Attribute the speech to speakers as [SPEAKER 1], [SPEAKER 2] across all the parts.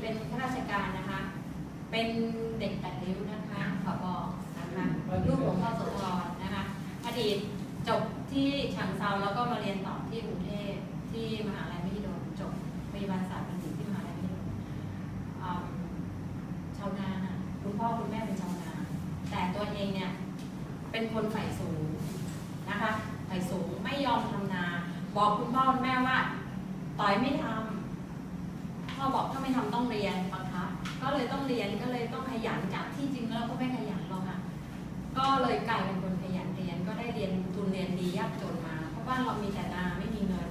[SPEAKER 1] เป็นข้าราชการนะคะ เป็นเด็กแปดริ้วนะคะขอบอกนะคะลูกหลวงพ่อโสธรนะคะ อดีตจบที่ฉางเซาแล้วก็มาเรียนต่อที่กรุงเทพที่มหาลัยมหิดลจบพยาบาลศาสตร์บัณฑิตที่มหาลัยมหิดลชาวนาคุณพ่อคุณแม่เป็นชาวนา แต่ตัวเองเนี่ยเป็นคนใฝ่สูงนะคะใฝ่สูงไม่ยอมทำนา บอกคุณพ่อคุณแม่ว่า ต่อยไม่ทำพ่อบอกถ้า ไม่ทำต้องเรียนบังคับก็เลยต้องเรียนก็เลยต้องขยันจากที่จริงแล้วก็ไม่ขยันหรอกค่ะก็เลยกลายเป็นคนขยันเรียนก็ได้เรียนทุนเรียนดียากจนมา เพราะบ้านเรามีแต่นาไม่มีเงิน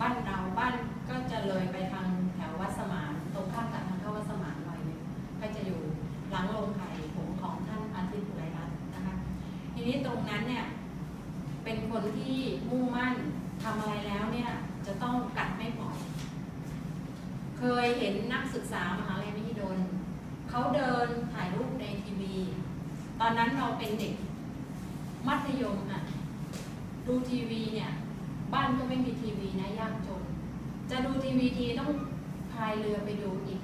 [SPEAKER 1] บ้านเราบ้านก็จะเลยไปทางแถววัดสมานตรงข้ามกับทางเข้าวัดสมานหน่อยนึงก็จะอยู่หลังโรงไข่ผงของท่านอาทิตย์อุไรรัตน์นะคะทีนี้ตรงนั้นเนี่ยเป็นคนที่มุ่งมั่นทำอะไรแล้วเนี่ยจะต้อง เคยเห็นนักศึกษามหาลัยมหิดลเขาเดินถ่ายรูปในทีวี ตอนนั้นเราเป็นเด็ก มัธยมอะ ดูทีวีเนี่ย บ้านก็ไม่มีทีวีนะยากจน จะดูทีวีทีต้องพายเรือไปดูอีก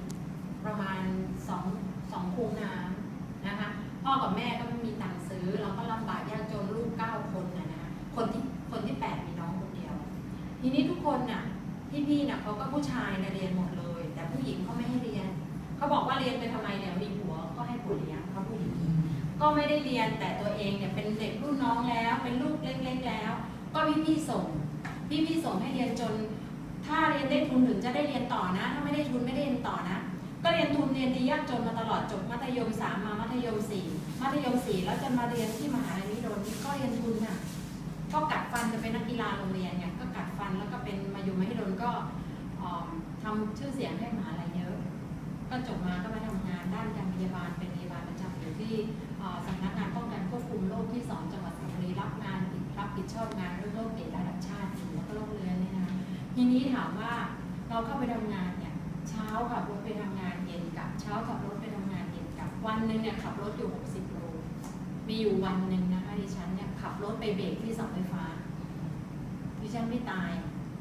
[SPEAKER 1] ประมาณสองสองคูน้ำนะคะ พ่อกับแม่ก็ไม่มีตังค์ซื้อ เราก็ลำบากยากจนลูกเก้าคนนะนะคนที่คนที่แปดมีน้องคนเดียว ทีนี้ทุกคนน่ะพี่ๆน่ะเขาก็ผู้ชายนะเรียนหมดเลย แต่ผู้หญิงเขาไม่ให้เรียน เขาบอกว่าเรียนไปทำไมเนี่ยมีผัวก็ให้ผัวเลี้ยงเขาผู้หญิงก็ไม่ได้เรียนแต่ตัวเองเนี่ยเป็นเด็กรุ่นน้องแล้ว เป็นลูกเล็กๆแล้ว ก็พี่พี่ๆส่งพี่พี่ๆส่งให้เรียนจน ถ้าเรียนได้ทุนถึงจะได้เรียนต่อนะ ถ้าไม่ได้ทุนไม่ได้เรียนต่อนะ ก็เรียนทุนเรียนดียากจนมาตลอดจบมัธยมสามมามัธยมสี่มัธยมสี่แล้วจะมาเรียนที่มหาลัยนิโดนก็เรียนทุนน่ะก็กัดฟันจะเป็นนักกีฬาโรงเรียนเนี่ยก็กัดฟันแล้วก็เป็นมาอยู่มหิดลก็ ทำชื่อเสียงให้มหาลัยเยอะ ก็จบมาก็มาทำงานด้านการพยาบาลเป็นพยาบาลประจำอยู่ที่เอ่อสำนักงานป้องกันควบคุมโรคที่สองจังหวัดสระบุรีรับงานรับผิดชอบงานเรื่องโรคเอดส์ระดับชาติแล้วก็โรคเรื้อนเนี่ยนะทีนี้ถามว่าเราเข้าไปทำงานเนี่ยเช้าขับรถไปทำงานเย็นกลับ เช้าขับรถไปทำงานเย็นกลับ วันหนึ่งเนี่ยขับรถอยู่ 60โลมีอยู่วันหนึ่งนะคะดิฉันเนี่ยขับรถไปเบรกที่เสาไฟฟ้าดิฉันไม่ตาย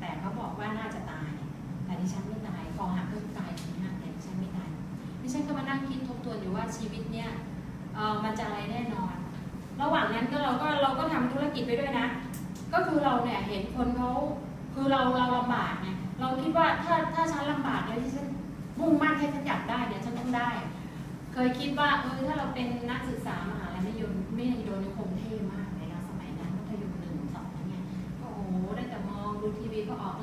[SPEAKER 1] แต่เขาบอกว่าน่าจะตาย แต่ดิฉันไม่ตายคอหักก็ตายถึงหักแต่ดิฉันไม่ตายดิฉันก็มานั่งคิดทบทวนอยู่ว่าชีวิตเนี่ยเออมันจะอะไรแน่นอน ระหว่างนั้นก็เราก็เราก็ทำธุรกิจไปด้วยนะ ก็คือเราเนี่ยเห็นคนเขาคือเราเราลำบากไงเราคิดว่าถ้าถ้าฉันลำบากแล้วที่ฉันมุ่งมั่นให้ฉันอยากได้เดี๋ยวฉันต้องได้ เคยคิดว่าเออถ้าเราเป็นนักศึกษามหาลัยไม่ยนไม่ยนคงเท่มากเลยนะสมัยนั้นมัธยมหนึ่งสองเนี่ยก็โอ้ได้แต่มองดูทีวีก็ออก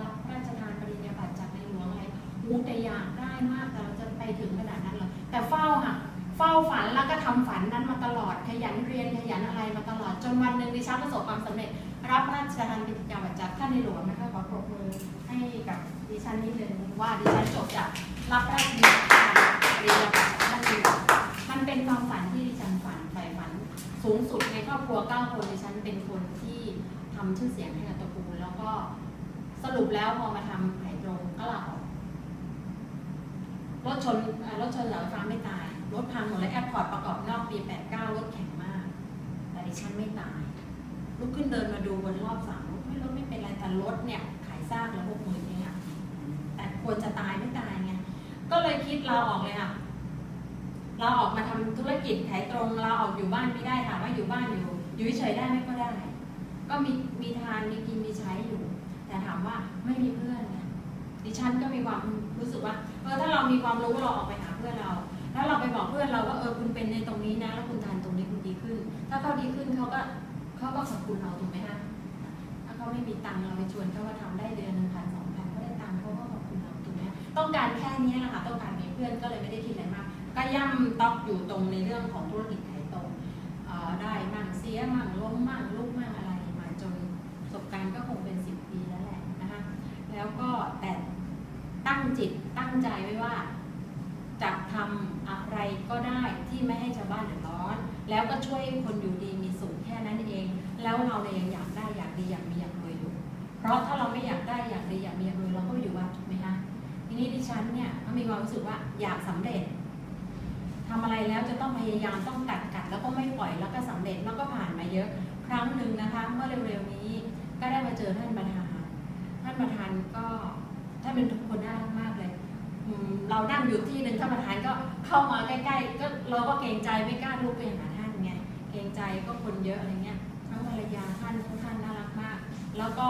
[SPEAKER 1] ราจะไปถึงขนาดนั้นเหรอแต่เฝ้าค่ะเฝ้าฝันแล้วก็ทำฝันนั้นมาตลอดขยันเรียนขยันอะไรมาตลอดจนวันหนึ่งดิฉันประสบความสำเร็จ รับราชทานปริญญาบัตรจากท่านในหลวงนะคะขอปรบมือให้กับดิฉันนิดนึงว่าดิฉันจบจากรับราชทานปริญญาบัตรจากท่านในหลวงมันเป็นความฝันที่ดิฉันฝันใฝ่ฝัน สูงสุดในครอบครัวเก้าคนดิฉันเป็นคนที่ทำชื่อเสียงให้กับตระกูลแล้วก็สรุปแล้วพอมาทำไผ่ตรงก็ลาออก รถชนรถชนเสาไฟฟ้าไม่ตาย รถพังหมดเลยแอร์พอร์ตประกอบนอกปี 89 รถแข็งมาก แต่ดิฉันไม่ตาย ลุกขึ้นเดินมาดูบนรอบสามรถไม่รถไม่เป็นไรแต่รถเนี่ยขายซากแล้วหกหมื่นเองอะแต่ควรจะตายไม่ตายไงก็เลยคิดเราออกเลยค่ะเราออกมาทำธุรกิจขายตรงเราออกอยู่บ้านไม่ได้ถามว่าอยู่บ้านอยู่ อยู่เฉยได้ไหมก็ได้ ก็มีมีทานมีกินมีใช้อยู่ แต่ถามว่าไม่มีเพื่อนเนี่ยดิฉันก็มีความรู้สึกว่า เออถ้าเรามีความรู้เราออกไปหาเพื่อนเรา แล้วเราไปบอกเพื่อนเราว่าเออคุณเป็นในตรงนี้นะ แล้วคุณทานตรงนี้คุณดีขึ้น ถ้าเขาดีขึ้นเขาก็เขาก็ขอบคุณเราถูกไหมคะถ้าเขาไม่มีตังค์เราไปชวนเขามาทำได้เดือนหนึ่งพันสองพันเขาได้ตังค์เขาก็ขอบคุณเราถูกไหมต้องการแค่นี้แหละค่ะต้องการมีเพื่อนก็เลยไม่ได้คิดอะไรมาก ก็ย่ำต๊อกอยู่ตรงในเรื่องของธุรกิจขายตรงได้มั่งเสียมั่งล้มมั่งลุกมั่งอะไรมาจนประสบการณ์ก็คงเป็นสิบปีแล้วแหละนะคะแล้วก็แต่ ตั้งจิตตั้งใจไว้ว่าจะทำอะไรก็ได้ที่ไม่ให้ชาวบ้านเดือดร้อน แล้วก็ช่วยคนอยู่ดีมีสุขแค่นั้นเอง แล้วเราเนี่ยยังอยากได้อยากดีอยากมีอยากรวยอยู่ เพราะถ้าเราไม่อยากได้อยากดีอยากมีอยากรวยเราก็อยู่วัดถูกไหมคะทีนี้ดิฉันเนี่ยก็มีความรู้สึกว่าอยากสำเร็จทำอะไรแล้วจะต้องพยายามต้องกัดกัดแล้วก็ไม่ปล่อยแล้วก็สำเร็จแล้วก็ผ่านมาเยอะ ครั้งหนึ่งนะคะ เมื่อเร็วๆนี้ก็ได้มาเจอท่านประธานท่านประธานก็ ท่านเป็นคนน่ารักมากเลยเรานั่งอยู่ที่หนึ่งท่านประธานก็เข้ามาใกล้ๆ ก็เราก็เกรงใจไม่กล้าลุกไปหาท่านไง เกรงใจก็คนเยอะอะไรเงี้ย ทั้งภรรยาท่านทุกท่านน่ารักมาก แล้วก็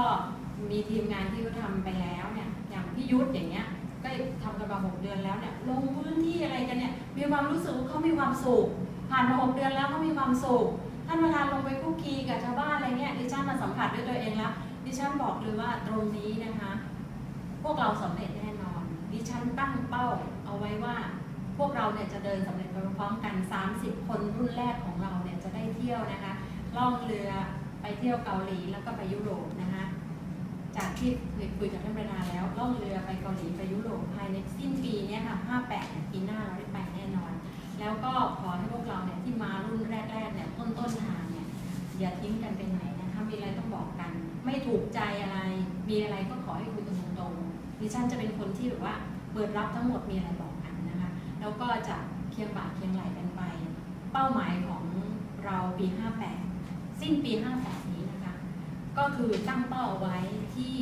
[SPEAKER 1] มีทีมงานที่เขาทำไปแล้วเนี่ย อย่างพี่ยุทธอย่างเงี้ย ก็ทำกันมาหกเดือนแล้วเนี่ย ลงพื้นที่อะไรกันเนี่ย มีความรู้สึกว่าเขามีความสุข ผ่านมาหกเดือนแล้วเขามีความสุข ท่านประธานลงไปคุกคีกับชาวบ้านอะไรเงี้ย ดิฉันมาสัมผัสด้วยตัวเองแล้ว ดิฉันบอกเลยว่าตรงนี้นะคะ พวกเราสำเร็จแน่นอน ดิฉันตั้งเป้าเอาไว้ว่า พวกเราเนี่ยจะเดินสำเร็จไปพร้อมกัน 30 คนรุ่นแรกของเราเนี่ยจะได้เที่ยวนะคะ ล่องเรือไปเที่ยวเกาหลีแล้วก็ไปยุโรปนะคะ จากที่เคยคุยกับท่านประธานแล้ว ล่องเรือไปเกาหลีไปยุโรปภายในสิ้นปีเนี้ค่ะ 58ปีหน้าเราได้ไปแน่นอน แล้วก็ขอให้พวกเราเนี่ยที่มารุ่นแรกๆเนี่ยต้นต้นทางเนี่ยอย่าทิ้งกันไปไหนนะคะ มีอะไรต้องบอกกัน ไม่ถูกใจอะไร มีอะไรก็ขอให้คุยกันตง ดิฉันจะเป็นคนที่แบบว่าเปิดรับทั้งหมดมีอะไรบอกกันนะคะแล้วก็จะเคียงบ่าเคียงไหลกันไป เป้าหมายของเราปี 58 สิ้นปี 58 นี้นะคะก็คือตั้งเป้าเอาไว้ที่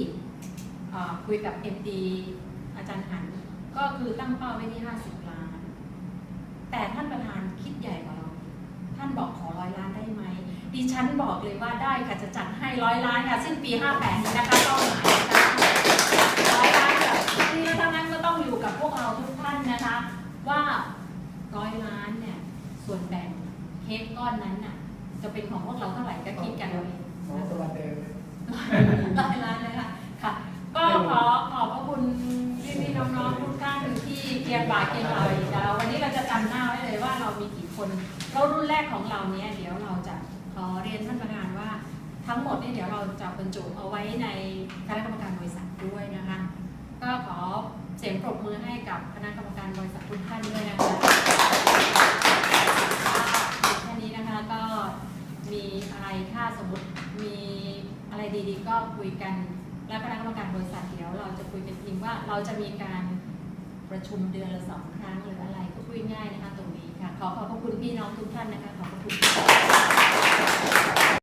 [SPEAKER 1] อ่อคุยกับ MD อาจารย์หัน ก็คือตั้งเป้าไว้ที่ 50 ล้าน แต่ท่านประธานคิดใหญ่กว่าเรา ท่านบอกขอร้อยล้านได้ไหมดิฉันบอกเลยว่าได้ค่ะจะจัดให้ร้อยล้านค่ะสิ้นปี 58 นี้นะคะร้อยล้านแบบที่แล้วทั้งนั้นก็ต้องอยู่กับพวกเราทุกท่า นนะคะว่าร้อยล้านเนี่ยส่วนแบ่งเค้กก้อนนั้นน่ะ จะเป็นของพวกเราเท่าไหร่ก็คิดกันเอาเอง
[SPEAKER 2] น้องสวัสดี
[SPEAKER 1] ร้อยล้านนะคะค่ะ ก็ขอขอบพระคุณพี่พี่ๆน้องๆทุกท่านที่เคียงบ่าเคียงไหลเราวันนี้เราจะจำหน้าไว้เลยว่าเรามีกี่คนแล้วรุ่นแรกของเราเนี้ยเดี๋ยวเราจะขอเรียนท่านประธานว่าทั้งหมดเนี่ยเดี๋ยวเราจะบรรจุเอาไว้ในคณะกรรมการบริษัทด้วยนะคะ ก็ขอเสียงปรบมือให้กับคณะกรรมการบริษัททุกท่านด้วยนะคะแค่นี้นะคะก็มีอะไรถ้าสมมติมีอะไรดีๆ ก็คุยกัน และคณะกรรมการบริษัทเดี๋ยวเราจะคุยกันทีมว่าเราจะมีการประชุมเดือนละสองครั้งหรืออะไรก็คุยง่ายนะคะตรงนี้ค่ะ ขอขอบพระคุณพี่น้องทุกท่านนะคะ ขอบพระคุณ